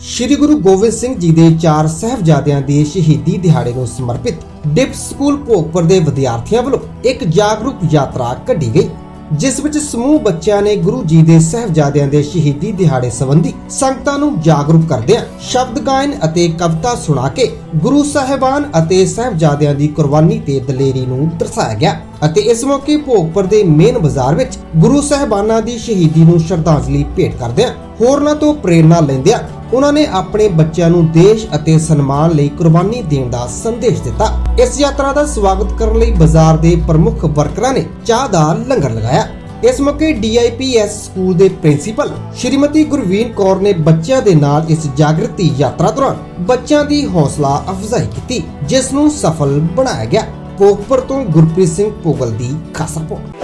ਸ੍ਰੀ ਗੁਰੂ ਗੋਬਿੰਦ ਸਿੰਘ ਜੀ ਦੇ ਚਾਰ ਸਹਿਬਜ਼ਾਦਿਆਂ ਦੇ ਸ਼ਹੀਦੀ ਦਿਹਾੜੇ ਨੂੰ ਸਮਰਪਿਤ ਡਿਪ ਸਕੂਲ ਭੋਗਪੁਰ ਦੇ ਵਿਦਿਆਰਥੀਆਂ ਵੱਲੋਂ ਇੱਕ ਜਾਗਰੂਕ ਯਾਤਰਾ ਕੱਢੀ ਗਈ, ਜਿਸ ਵਿੱਚ ਸਮੂਹ ਬੱਚਿਆਂ ਨੇ ਗੁਰੂ ਜੀ ਦੇ ਸਹਿਬਜ਼ਾਦਿਆਂ ਦੇ ਸ਼ਹੀਦੀ ਦਿਹਾੜੇ ਸੰਬੰਧੀ ਸੰਗਤਾਂ ਨੂੰ ਜਾਗਰੂਕ ਕਰਦਿਆਂ ਸ਼ਬਦ ਗਾਇਨ ਅਤੇ ਕਵਿਤਾ ਸੁਣਾ ਕੇ ਗੁਰੂ ਸਾਹਿਬਾਨ ਅਤੇ ਸਹਿਬਜ਼ਾਦਿਆਂ ਦੀ ਕੁਰਬਾਨੀ ਤੇ ਦਲੇਰੀ ਨੂੰ ਦਰਸਾਇਆ ਗਿਆ ਅਤੇ ਇਸ ਮੌਕੇ ਭੋਗਪੁਰ ਦੇ ਮੇਨ ਬਾਜ਼ਾਰ ਵਿੱਚ ਗੁਰੂ ਸਾਹਿਬਾਨਾਂ ਦੀ ਸ਼ਹੀਦੀ ਨੂੰ ਸ਼ਰਧਾਂਜਲੀ ਭੇਟ ਕਰਦਿਆਂ ਹੋਰਨਾਂ ਤੋਂ ਪ੍ਰੇਰਣਾ ਲੈਂਦਿਆਂ ਉਹਨਾਂ ਨੇ ਆਪਣੇ ਬੱਚਿਆਂ ਨੂੰ ਦੇਸ਼ ਅਤੇ ਸਨਮਾਨ ਲਈ ਕੁਰਬਾਨੀ ਦੇਣ ਦਾ ਸੰਦੇਸ਼ ਦਿੱਤਾ। ਇਸ ਯਾਤਰਾ ਦਾ ਸਵਾਗਤ ਕਰਨ ਲਈ ਬਾਜ਼ਾਰ ਦੇ ਪ੍ਰਮੁੱਖ ਵਰਕਰਾਂ ਨੇ ਚਾਹ ਦਾ ਲੰਗਰ ਲਗਾਇਆ। ਇਸ ਮੌਕੇ ਡੀਆਈਪੀਐਸ ਸਕੂਲ ਦੇ ਪ੍ਰਿੰਸੀਪਲ ਸ਼੍ਰੀਮਤੀ ਗੁਰਵੀਨ ਕੌਰ ਨੇ ਬੱਚਿਆਂ ਦੇ ਨਾਲ ਇਸ ਜਾਗਰਤੀ ਯਾਤਰਾ ਦੌਰਾਨ ਬੱਚਿਆਂ ਦੀ ਹੌਸਲਾ ਅਫਜ਼ਾਈ ਕੀਤੀ, ਜਿਸ ਨੂੰ ਸਫਲ ਬਣਾਇਆ ਗਿਆ। ਪੋਖਪੁਰ ਤੋਂ ਗੁਰਪ੍ਰੀਤ ਸਿੰਘ ਪੋਗਲ ਦੀ ਖਾਸ ਰਿਪੋਰਟ।